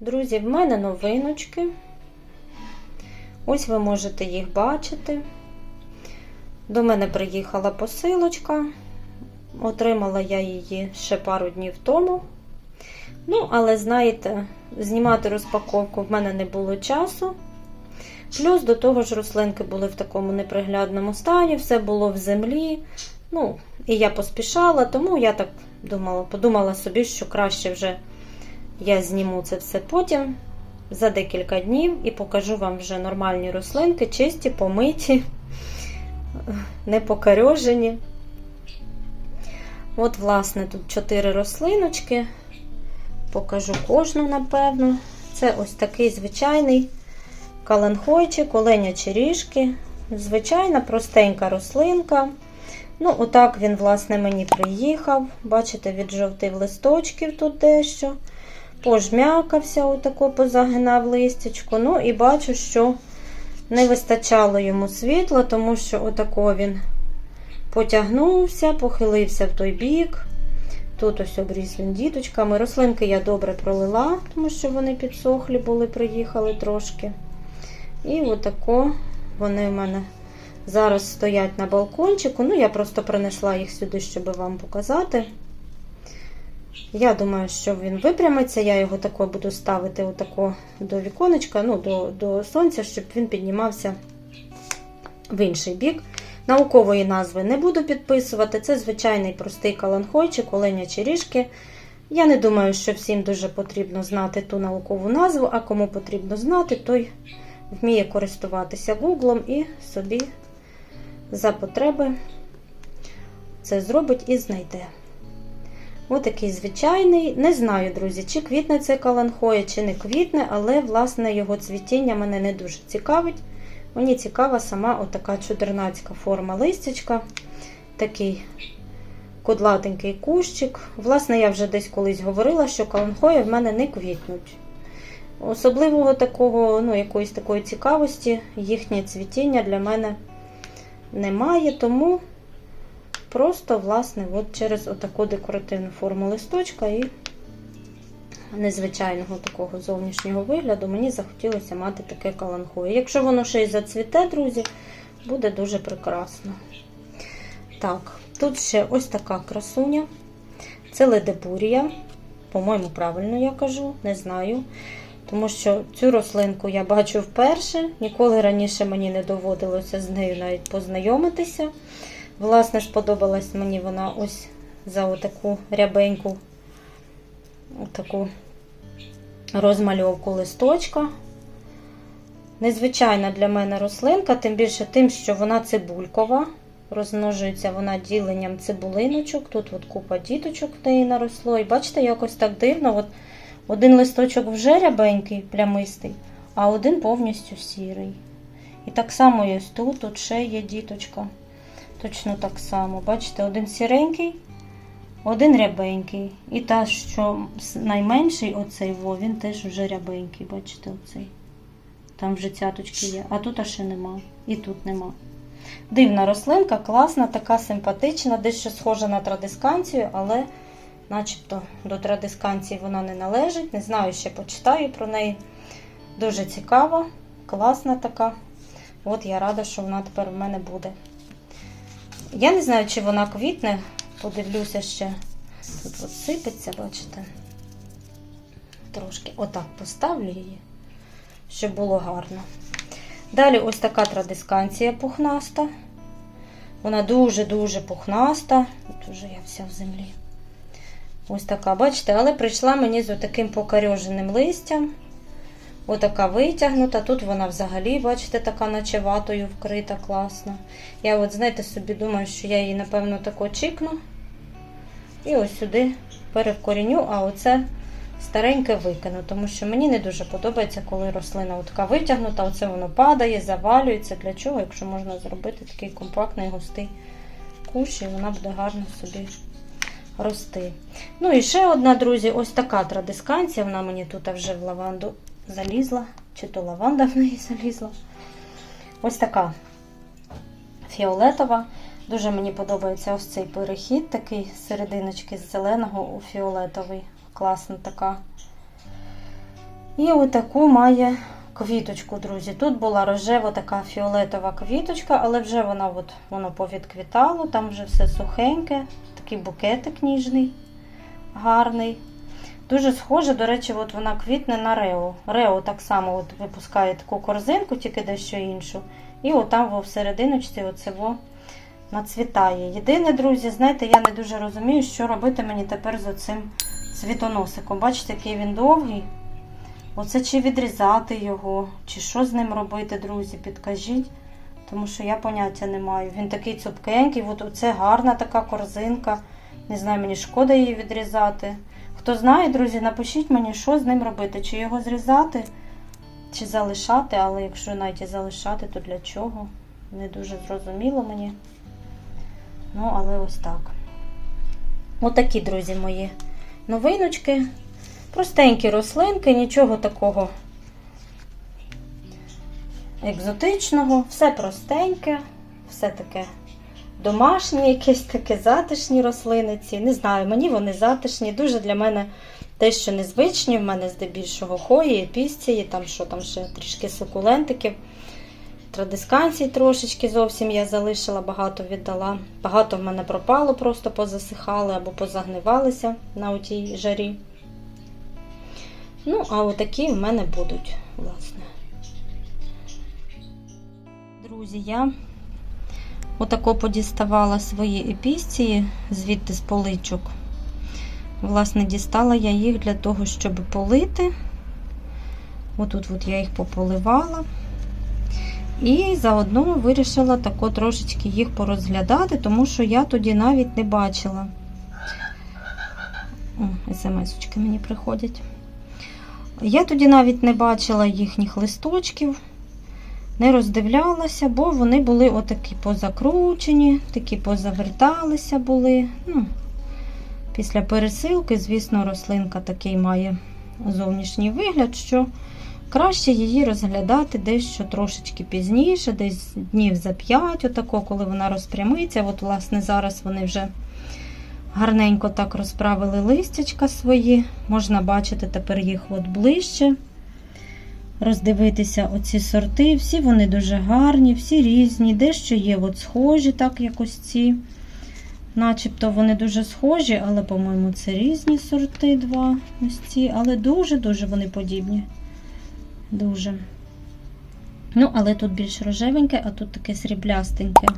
Друзі, в мене новиночки. Ось ви можете їх бачити. До мене приїхала посилочка. Отримала я її ще пару днів тому. Ну, але знаєте, знімати розпаковку в мене не було часу. Плюс до того ж рослинки були в такому неприглядному стані, все було в землі. Ну, і я поспішала, тому я так думала, подумала собі, що краще вже я зніму це все потім за декілька днів і покажу вам вже нормальні рослинки, чисті, помиті, не. От, власне, тут чотири рослиночки. Покажу кожну, напевно. Це ось такий звичайний каланхойчик, оленячі ріжки. Звичайна простенька рослинка. Ну, отак він, власне, мені приїхав. Бачите, від жовтих листочків тут дещо. Пожмякався, отако позагинав листячко. Ну, і бачу, що не вистачало йому світла, тому що отако він потягнувся, похилився в той бік. Тут ось обріз він діточками. Рослинки я добре пролила, тому що вони підсохлі були, приїхали трошки. І отако вони в мене зараз стоять на балкончику. Ну, я просто принесла їх сюди, щоб вам показати. Я думаю, що він випрямиться. Я його тако буду ставити отако до віконечка, ну, до, до сонця, щоб він піднімався в інший бік. Наукової назви не буду підписувати. Це звичайний простий каланхойчик, оленячі ріжки. Я не думаю, що всім дуже потрібно знати ту наукову назву, а кому потрібно знати, той вміє користуватися гуглом і собі за потреби це зробить і знайде. Отакий звичайний. Не знаю, друзі, чи квітне це каланхоя, чи не квітне, але, власне, його цвітіння мене не дуже цікавить. Мені цікава сама отака чудернацька форма листячка. Такий кудлатенький кущик. Власне, я вже десь колись говорила, що каланхої в мене не квітнуть. Особливого такого, ну, якоїсь такої цікавості, їхнє цвітіння для мене немає, тому просто, власне, от через отаку декоративну форму листочка і незвичайного такого зовнішнього вигляду, мені захотілося мати таке каланхоє. Якщо воно ще й зацвіте, друзі, буде дуже прекрасно. Так, тут ще ось така красуня. Це ледебурія. По-моєму, правильно я кажу, не знаю. Тому що цю рослинку я бачу вперше, ніколи раніше мені не доводилося з нею навіть познайомитися. Власне, сподобалась мені вона ось за отаку рябеньку, отаку розмальовку листочка. Незвичайна для мене рослинка, тим більше тим, що вона цибулькова. Розмножується вона діленням цибулиночок. Тут от купа діточок в неї наросло. І бачите, якось так дивно. От один листочок вже рябенький, плямистий, а один повністю сірий. І так само ось тут, тут ще є діточка. Точно так само. Бачите, один сіренький, один рябенький. І та, що найменший, оцей, во, він теж вже рябенький. Бачите, оцей. Там вже цяточки є. А тут ще нема. І тут нема. Дивна рослинка, класна, така симпатична, дещо схожа на традисканцію, але начебто до традисканції вона не належить. Не знаю, ще почитаю про неї. Дуже цікава, класна така. От я рада, що вона тепер в мене буде. Я не знаю, чи вона квітне, подивлюся ще. Тут от сипеться, бачите? Трошки отак поставлю її, щоб було гарно. Далі ось така традисканція пухнаста. Вона дуже-дуже пухнаста. Тут вже я вся в землі. Ось така, бачите, але прийшла мені з таким покарьоженим листям. Отака витягнута. Тут вона взагалі, бачите, така наче ватою вкрита, класна. Я от, знаєте, собі думаю, що я її, напевно, тако чікну. І ось сюди перевкоріню, а оце стареньке викину, тому що мені не дуже подобається, коли рослина така витягнута, оце воно падає, завалюється. Для чого, якщо можна зробити такий компактний густий кущ, і вона буде гарно собі рости. Ну і ще одна, друзі, ось така традисканція, вона мені тут вже в лаванду залізла, чи то лаванда в неї залізла. Ось така фіолетова. Дуже мені подобається ось цей перехід, такий серединочки з зеленого у фіолетовий. Класна така І отаку має квіточку, друзі. Тут була рожева така фіолетова квіточка, але вже вона от, воно повідквітало, там вже все сухеньке, такий букетик ніжний, гарний. Дуже схоже, до речі, от вона квітне на Рео. Рео так само от випускає таку корзинку, тільки дещо іншу. І всерединочці оце во нацвітає. Єдине, друзі, знаєте, я не дуже розумію, що робити мені тепер з оцим цвітоносиком. Бачите, який він довгий. Оце чи відрізати його, чи що з ним робити, друзі, підкажіть. Тому що я поняття не маю. Він такий цупкенький, от оце гарна така корзинка. Не знаю, мені шкода її відрізати. Хто знає, друзі, напишіть мені, що з ним робити, чи його зрізати, чи залишати, але якщо навіть і залишати, то для чого? Не дуже зрозуміло мені. Ну, але ось так. Отакі, друзі, мої новиночки. Простенькі рослинки, нічого такого екзотичного, все простеньке, все таке домашнє, якесь таке затишні рослини ці. Не знаю, мені вони затишні. Дуже для мене те, що незвичні. В мене здебільшого хої, епісції, там що там ще трішки сукулентиків. Традисканцій трошечки зовсім я залишила, багато віддала. Багато в мене пропало, просто позасихали або позагнивалися на отій жарі. Ну, а отакі в мене будуть, власне. Друзі, я отако подіставала свої епісції звідти з поличок. Власне, дістала я їх для того, щоб полити. Отут от я їх пополивала. І заодно вирішила тако трошечки їх порозглядати, тому що я тоді навіть не бачила. О, смс-очки мені приходять. Я тоді навіть не бачила їхніх листочків, не роздивлялася, бо вони були отакі позакручені, такі позаверталися були. Ну, Після пересилки, звісно, рослинка такий має зовнішній вигляд, що краще її розглядати дещо трошечки пізніше, десь днів за 5, отако, коли вона розпрямиться. От, власне, зараз вони вже гарненько так розправили листячка свої. Можна бачити тепер їх от ближче. Роздивитися оці сорти. Всі вони дуже гарні, всі різні, дещо є от схожі, так як ось ці. Начебто вони дуже схожі, але, по-моєму, це різні сорти два. Ось ці, але дуже-дуже вони подібні. Дуже. Ну, але тут більш рожевеньке, а тут таке сріблястеньке.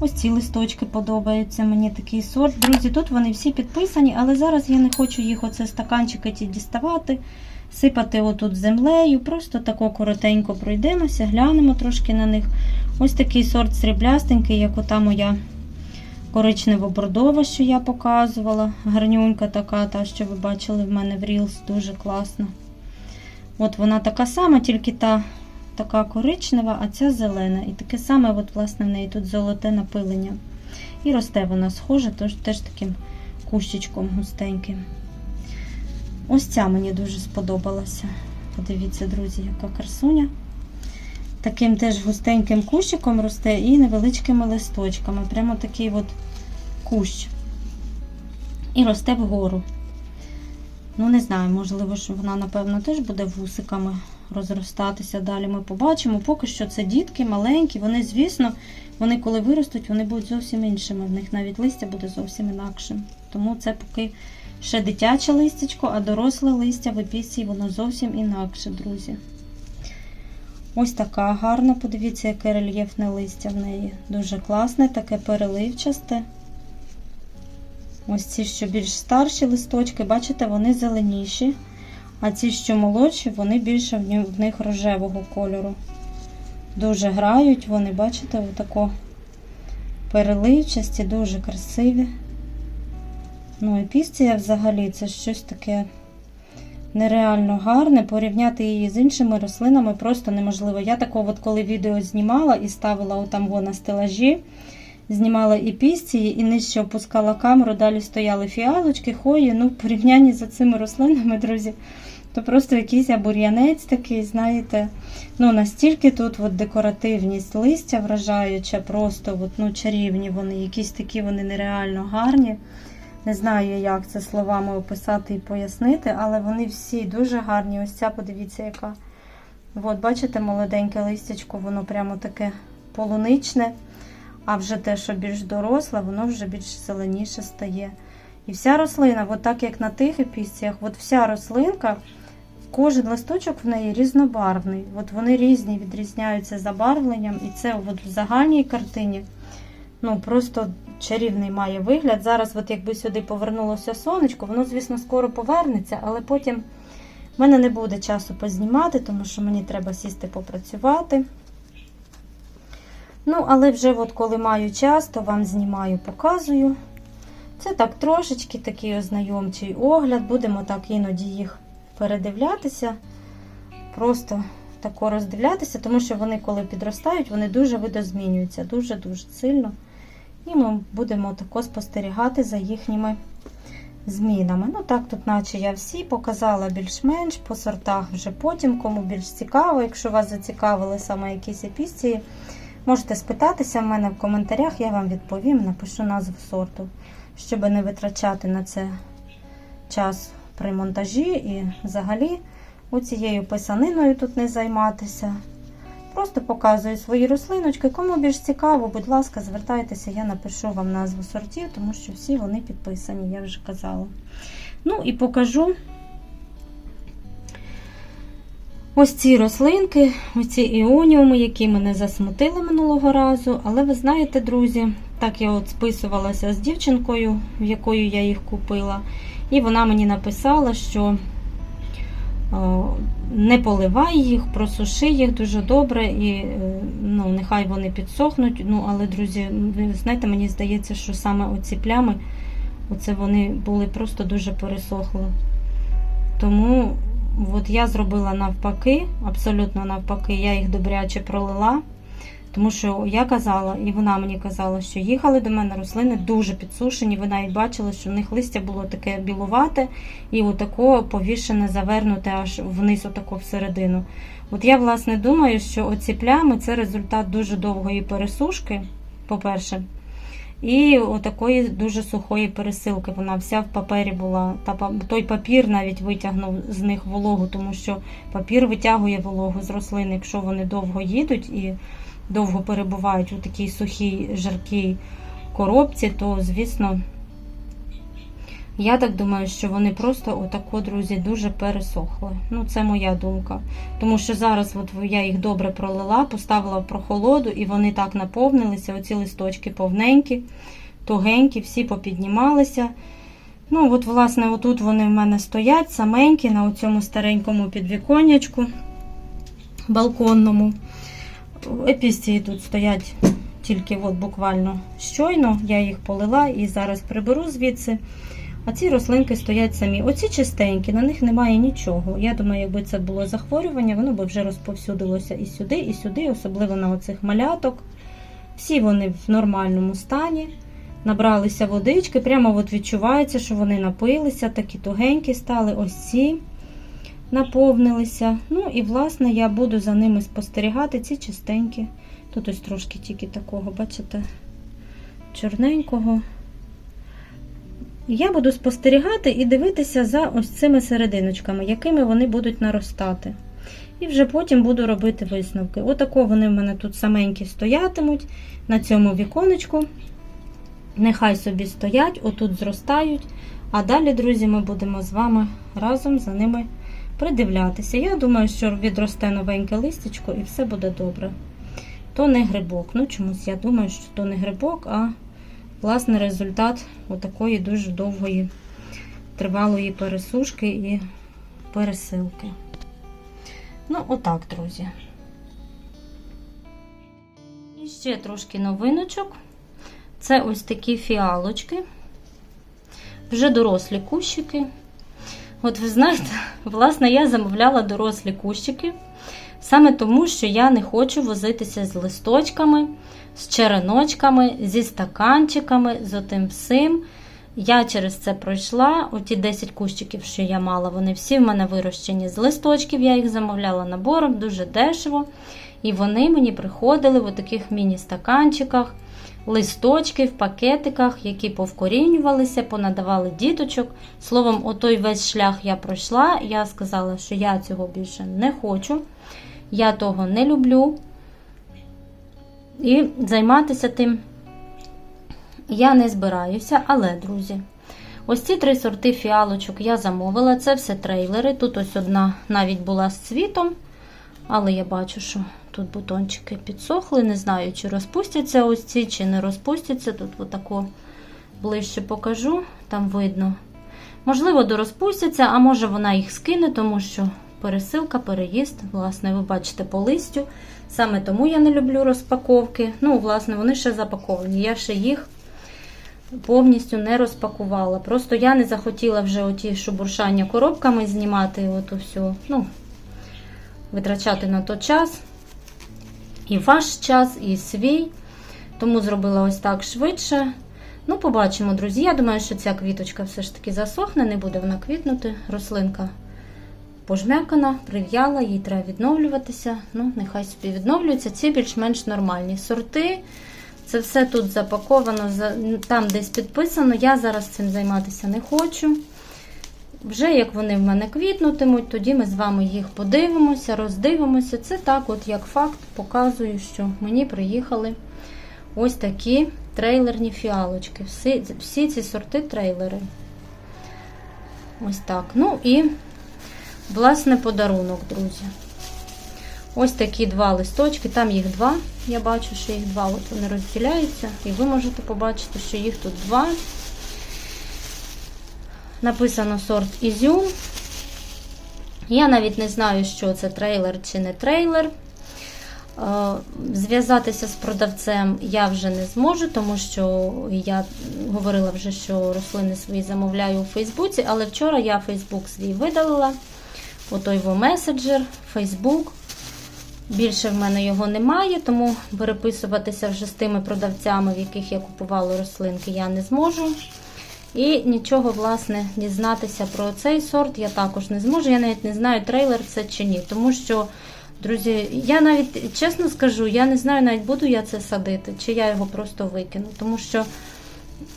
Ось ці листочки подобаються мені такий сорт. Друзі, тут вони всі підписані, але зараз я не хочу їх оце стаканчики ті діставати, сипати отут землею. Просто тако коротенько пройдемося, глянемо трошки на них. Ось такий сорт сріблястенький, як ота моя коричнево-бордова, що я показувала. Гарнюнька така, та, що ви бачили в мене в Reels, дуже класна. От вона така сама, тільки та така коричнева, а ця зелена. І таке саме, от, власне, в неї тут золоте напилення. І росте вона схожа, тож теж таким кущичком густеньким. Ось ця мені дуже сподобалася. Подивіться, друзі, яка красуня. Таким теж густеньким кущиком росте і невеличкими листочками. Прямо такий от кущ. І росте вгору. Ну, не знаю, можливо, що вона, напевно, теж буде вусиками розростатися. Далі ми побачимо. Поки що це дітки маленькі. Вони, звісно, вони коли виростуть, вони будуть зовсім іншими. В них навіть листя буде зовсім інакшим. Тому це поки ще дитяче листячко, а доросле листя в епісії воно зовсім інакше, друзі. Ось така гарна, подивіться, яке рельєфне листя в неї. Дуже класне, таке переливчасте. Ось ці, що більш старші листочки, бачите, вони зеленіші. А ці, що молодші, вони більше в них рожевого кольору. Дуже грають, вони, бачите, отако переливчасті, дуже красиві. Ну, епісція взагалі це щось таке нереально гарне. Порівняти її з іншими рослинами просто неможливо. Я такого, от коли відео знімала і ставила отам на стелажі, знімала епісції і нижче опускала камеру, далі стояли фіалочки, хої. Ну, в порівнянні з цими рослинами, друзі, то просто якийсь бур'янець такий, знаєте. Ну, настільки тут от декоративність листя вражаюча, просто от, ну, чарівні вони, якісь такі вони нереально гарні. Не знаю, як це словами описати і пояснити, але вони всі дуже гарні. Ось ця, подивіться, яка. От, бачите, молоденьке листячко, воно прямо таке полуничне. А вже те, що більш доросле, воно вже більш зеленіше стає. І вся рослина, от так як на тих епісціях, от вся рослинка, кожен листочок в неї різнобарвний. От вони різні, відрізняються забарвленням. І це от в загальній картині ну, просто чарівний має вигляд. Зараз, от якби сюди повернулося сонечко, воно, звісно, скоро повернеться, але потім в мене не буде часу познімати, тому що мені треба сісти попрацювати. Ну, але вже от коли маю час, то вам знімаю, показую. Це так трошечки такий ознайомчий огляд. Будемо так іноді їх передивлятися. Просто тако роздивлятися, тому що вони, коли підростають, вони дуже видозмінюються, дуже-дуже сильно. І ми будемо тако спостерігати за їхніми змінами. Ну так, тут, наче я всі показала більш-менш по сортах вже потім, кому більш цікаво. Якщо вас зацікавили саме якісь епісції, можете спитатися в мене в коментарях, я вам відповім, напишу назву сорту, щоб не витрачати на це час при монтажі і взагалі оцією писаниною тут не займатися. Просто показую свої рослиночки. Кому більш цікаво, будь ласка, звертайтеся, я напишу вам назву сортів, тому що всі вони підписані, я вже казала. Ну і покажу ось ці рослинки, ось ці іоніуми, які мене засмутили минулого разу. Але ви знаєте, друзі, так я от списувалася з дівчинкою, в якою я їх купила, і вона мені написала, що не поливай їх, просуши їх дуже добре, і е, ну, нехай вони підсохнуть. Ну, Але, друзі, ви знаєте, мені здається, що саме оці плями, оце вони були просто дуже пересохли. Тому от я зробила навпаки, абсолютно навпаки, я їх добряче пролила. Тому що я казала, і вона мені казала, що їхали до мене рослини дуже підсушені. Ви навіть бачили, що в них листя було таке білувате і отако повішене, завернуте аж вниз, отако всередину. От я, власне, думаю, що оці плями це результат дуже довгої пересушки, по-перше, і отакої дуже сухої пересилки. Вона вся в папері була. Та той папір навіть витягнув з них вологу, тому що папір витягує вологу з рослин, якщо вони довго їдуть і довго перебувають у такій сухій, жаркій коробці, то, звісно, я так думаю, що вони просто отако, друзі, дуже пересохли. Ну, це моя думка. Тому що зараз от я їх добре пролила, поставила в прохолоду, і вони так наповнилися. Оці листочки повненькі, тугенькі, всі попіднімалися. Ну, от, власне, отут вони в мене стоять саменькі на цьому старенькому підвіконнячку балконному. Епісції тут стоять тільки от буквально щойно, я їх полила і зараз приберу звідси. А ці рослинки стоять самі. Оці чистенькі, на них немає нічого. Я думаю, якби це було захворювання, воно б вже розповсюдилося і сюди, і сюди, особливо на оцих маляток. Всі вони в нормальному стані. Набралися водички, прямо от відчувається, що вони напилися, такі тугенькі стали. Ось ці наповнилися. Ну і, власне, я буду за ними спостерігати, ці чистенькі. Тут ось трошки тільки такого, бачите, чорненького. Я буду спостерігати і дивитися за ось цими серединочками, якими вони будуть наростати. І вже потім буду робити висновки. Отако вони в мене тут саменькі стоятимуть на цьому віконечку. Нехай собі стоять, отут зростають. А далі, друзі, ми будемо з вами разом за ними придивлятися. Я думаю, що відросте новеньке листячко і все буде добре. То не грибок. Ну, чомусь я думаю, що то не грибок, а власне результат отакої дуже довгої, тривалої пересушки і пересилки. Ну, отак, друзі. І ще трошки новиночок. Це ось такі фіалочки, вже дорослі кущики. От ви знаєте, власне, я замовляла дорослі кущики, саме тому, що я не хочу возитися з листочками, з череночками, зі стаканчиками, з отим всім. Я через це пройшла. Оті 10 кущиків, що я мала, вони всі в мене вирощені з листочків. Я їх замовляла набором, дуже дешево. І вони мені приходили в таких міні-стаканчиках. Листочки в пакетиках, які повкорінювалися, понадавали діточок. Словом, отой весь шлях я пройшла. Я сказала, що я цього більше не хочу, я того не люблю. І займатися тим я не збираюся, але, друзі, ось ці три сорти фіалочок я замовила. Це все трейлери. Тут ось одна навіть була з цвітом, але я бачу, що тут бутончики підсохли. Не знаю, чи розпустяться ось ці, чи не розпустяться. Тут отако ближче покажу, там видно. Можливо, дорозпустяться, а може вона їх скине, тому що пересилка, переїзд, власне, ви бачите по листю. Саме тому я не люблю розпаковки. Ну, власне, вони ще запаковані. Я ще їх повністю не розпакувала. Просто я не захотіла вже оті шубуршання коробками знімати, оту всю, ну, витрачати на то час. І ваш час, і свій. Тому зробила ось так швидше. Ну, побачимо, друзі. Я думаю, що ця квіточка все ж таки засохне, не буде вона квітнути. Рослинка пожмякана, прив'яла, їй треба відновлюватися. Ну, нехай собі відновлюється. Ці більш-менш нормальні сорти. Це все тут запаковано, там десь підписано. Я зараз цим займатися не хочу. Вже як вони в мене квітнутимуть, тоді ми з вами їх подивимося, роздивимося. Це так, от як факт, показую, що мені приїхали ось такі трейлерні фіалочки. Всі, всі ці сорти трейлери. Ось так. Ну і, власне, подарунок, друзі. Ось такі два листочки, там їх два. Я бачу, що їх два, от вони розділяються, і ви можете побачити, що їх тут два. Написано сорт Ізюм. Я навіть не знаю, що це трейлер чи не трейлер. Зв'язатися з продавцем я вже не зможу, тому що я говорила вже, що рослини свої замовляю у Фейсбуці, але вчора я Фейсбук свій видалила. Ото його меседжер, Фейсбук. Більше в мене його немає, тому переписуватися вже з тими продавцями, в яких я купувала рослинки, я не зможу. І нічого, власне, дізнатися про цей сорт я також не зможу. Я навіть не знаю, трейлер це чи ні. Тому що, друзі, я навіть чесно скажу, я не знаю, навіть буду я це садити, чи я його просто викину. Тому що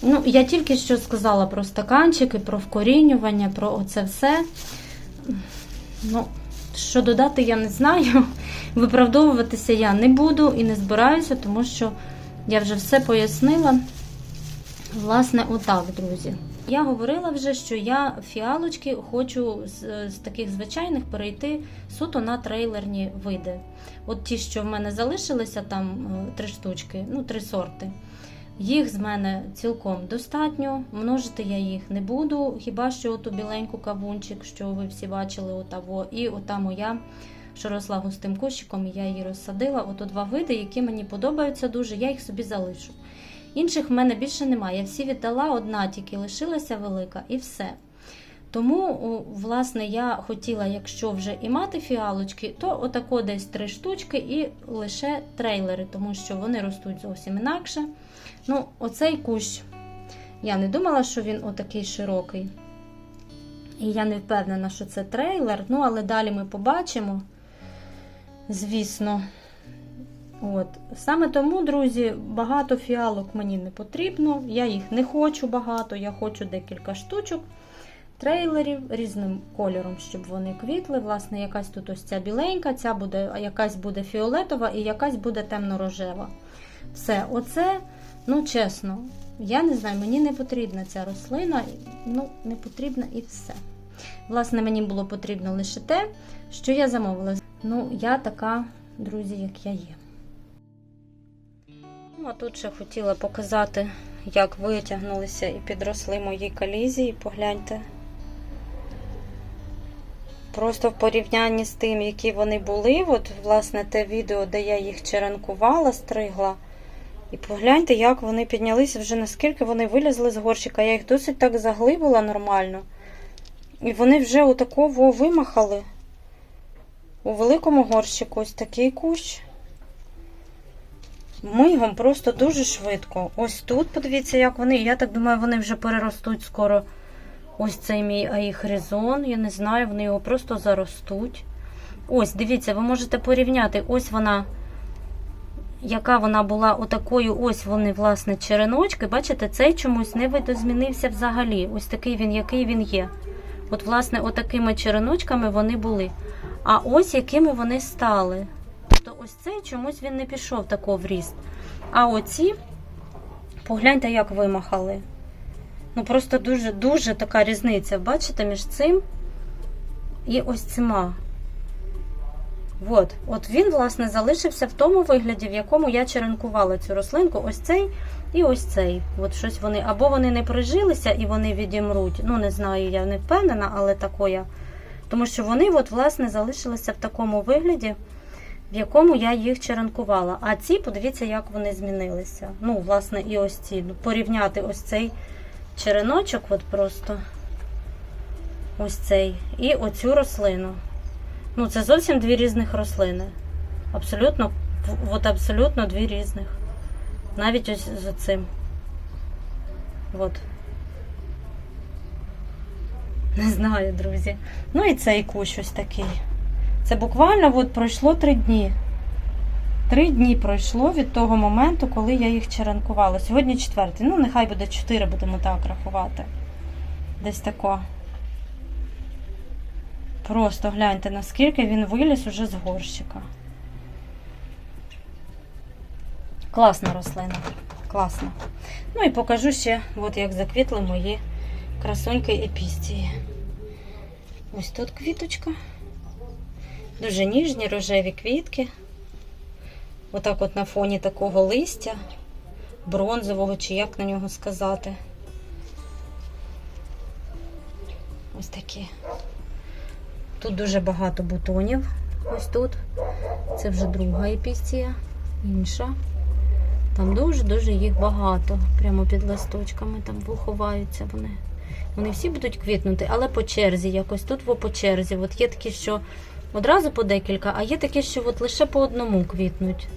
ну, я тільки що сказала про стаканчики, про вкорінювання, про оце все. Ну, що додати, я не знаю. Виправдовуватися я не буду і не збираюся, тому що я вже все пояснила. Власне, отак, друзі. Я говорила вже, що я фіалочки хочу з, з таких звичайних перейти суто на трейлерні види. От ті, що в мене залишилися, там е, три штучки, ну, три сорти. Їх з мене цілком достатньо. Множити я їх не буду. Хіба що оту біленьку кавунчик, що ви всі бачили, отаво, і ота моя, що росла густим кущиком, я її розсадила. Ото два види, які мені подобаються дуже, я їх собі залишу. Інших в мене більше немає. Я всі віддала, одна тільки лишилася велика, і все. Тому, власне, я хотіла, якщо вже і мати фіалочки, то отако десь три штучки і лише трейлери, тому що вони ростуть зовсім інакше. Ну, оцей кущ, я не думала, що він отакий широкий. І я не впевнена, що це трейлер. Ну, але далі ми побачимо, звісно. От. Саме тому, друзі, багато фіалок мені не потрібно. Я їх не хочу багато, я хочу декілька штучок. Трейлерів різним кольором, щоб вони квітли. Власне, якась тут ось ця біленька, ця буде, якась буде фіолетова і якась буде темно-рожева. Все, оце, ну чесно, я не знаю, мені не потрібна ця рослина, ну, не потрібна і все. Власне, мені було потрібно лише те, що я замовила. Ну, я така, друзі, як я є. Ну, а тут ще хотіла показати, як витягнулися і підросли мої колізії. Погляньте. Просто в порівнянні з тим, які вони були, от, власне, те відео, де я їх черенкувала, стригла. І погляньте, як вони піднялися, вже наскільки вони вилізли з горщика. Я їх досить так заглибила нормально. І вони вже отаково вимахали. У великому горщику ось такий кущ. Мигом просто дуже швидко. Ось тут, подивіться, як вони. Я так думаю, вони вже переростуть скоро. Ось цей мій аїхризон. Я не знаю, вони його просто заростуть. Ось, дивіться, ви можете порівняти. Ось вона яка вона була отакою, ось вони, власне, череночки. Бачите, цей чомусь не видозмінився взагалі. Ось такий він, який він є. От, власне, отакими череночками вони були. А ось якими вони стали. Тобто ось цей чомусь він не пішов такого в ріст. А оці, погляньте, як вимахали. Ну просто дуже дуже така різниця. Бачите, між цим і ось цима. От, от він, власне, залишився в тому вигляді, в якому я черенкувала цю рослинку. Ось цей і ось цей. От щось вони або вони не прижилися і вони відімруть. Ну, не знаю, я не впевнена, але такое. Тому що вони, от, власне, залишилися в такому вигляді, в якому я їх черенкувала. А ці, подивіться, як вони змінилися. Ну, власне, і ось ці. Ну, порівняти ось цей череночок, от просто ось цей, і оцю рослину. Ну, це зовсім дві різних рослини. Абсолютно, от абсолютно дві різних. Навіть ось з цим. От. Не знаю, друзі. Ну і цей кущ ось такий. Це буквально от пройшло три дні. Три дні пройшло від того моменту, коли я їх черенкувала. Сьогодні четвертий. Ну, нехай буде чотири, будемо так рахувати. Десь тако. Просто гляньте, наскільки він виліз уже з горщика. Класна рослина. Класна. Ну і покажу ще, от як заквітли мої красуньки епістії. Ось тут квіточка. Дуже ніжні рожеві квітки. Отак от на фоні такого листя, бронзового, чи як на нього сказати. Ось такі. Тут дуже багато бутонів. Ось тут. Це вже друга епістія, інша. Там дуже-дуже їх багато. Прямо під листочками там ховаються вони. Вони всі будуть квітнути, але по черзі, якось тут во по черзі. От є такі, що одразу по декілька, а є такі, що от лише по одному квітнуть.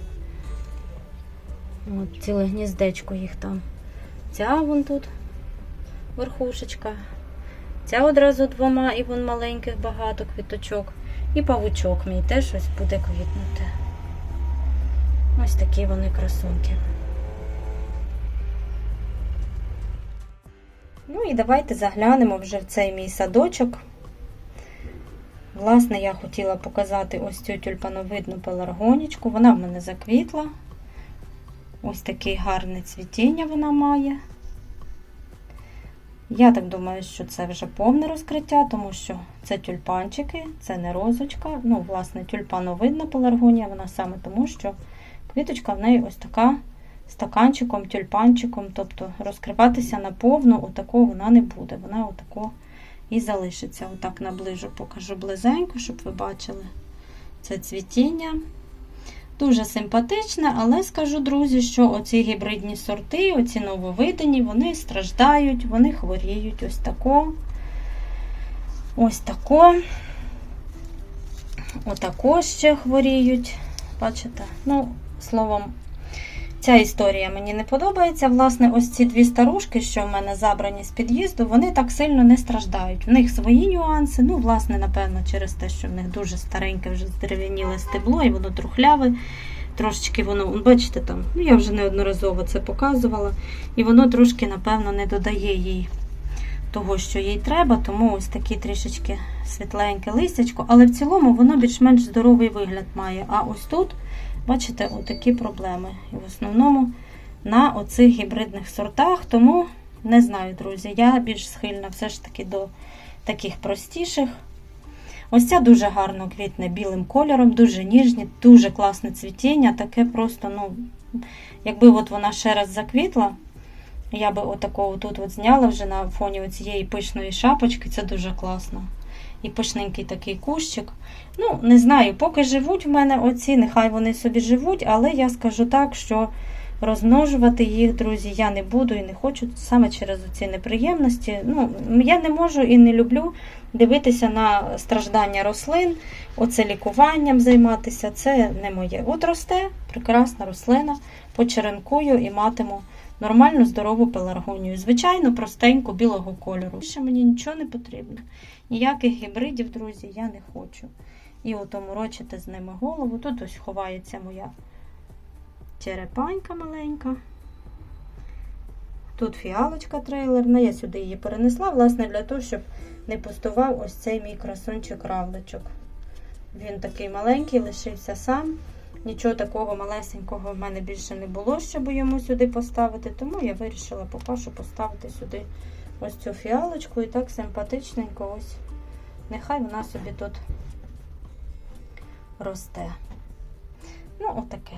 От, ціле гніздечко їх там. Ця вон тут верхушечка. Ця одразу двома, і вон маленьких багато квіточок. І павучок мій теж ось буде квітнути. Ось такі вони красунки. Ну і давайте заглянемо вже в цей мій садочок. Власне, я хотіла показати ось цю тюльпановидну пеларгонічку. Вона в мене заквітла. Ось таке гарне цвітіння вона має. Я так думаю, що це вже повне розкриття, тому що це тюльпанчики, це не розочка. Ну, власне, тюльпановидна пеларгонія, вона саме тому, що квіточка в неї ось така стаканчиком, тюльпанчиком, тобто розкриватися наповну, отако вона не буде. Вона отако і залишиться. Отак наближу, покажу близенько, щоб ви бачили це цвітіння. Дуже симпатичне, але скажу, друзі, що оці гібридні сорти, оці нововидані, вони страждають, вони хворіють. Ось тако. Ось тако. Отако ще хворіють. Бачите? Ну, словом, ця історія мені не подобається. Власне, ось ці дві старушки, що в мене забрані з під'їзду, вони так сильно не страждають. В них свої нюанси. Ну, власне, напевно, через те, що в них дуже стареньке вже здерев'яніле стебло, і воно трухляве. Трошечки воно, бачите, там, ну я вже неодноразово це показувала, і воно трошки, напевно, не додає їй того, що їй треба, тому ось такі трішечки світленьке листячко, але в цілому воно більш-менш здоровий вигляд має. А ось тут, бачите, отакі проблеми. І в основному на оцих гібридних сортах, тому не знаю, друзі, я більш схильна все ж таки до таких простіших. Ось ця дуже гарно квітне білим кольором, дуже ніжні, дуже класне цвітіння, таке просто, ну, якби от вона ще раз заквітла, я би отакого тут от зняла вже на фоні цієї пишної шапочки, це дуже класно. І пишненький такий кущик. Ну, не знаю, поки живуть в мене оці, нехай вони собі живуть, але я скажу так, що розмножувати їх, друзі, я не буду і не хочу саме через ці неприємності. Ну, я не можу і не люблю дивитися на страждання рослин, оце лікуванням займатися, це не моє. От росте прекрасна рослина, почеренкую і матиму нормальну здорову пеларгонію. Звичайно, простеньку білого кольору. Більше мені нічого не потрібно. Ніяких гібридів, друзі, я не хочу. І от оморочити з ними голову. Тут ось ховається моя черепанька маленька. Тут фіалочка трейлерна, я сюди її перенесла, власне, для того, щоб не пустував ось цей мій красунчик равличок. Він такий маленький, лишився сам. Нічого такого малесенького в мене більше не було, щоб йому сюди поставити, тому я вирішила попашу поставити сюди ось цю фіалочку і так симпатичненько ось. Нехай вона собі тут росте. Ну, отаке.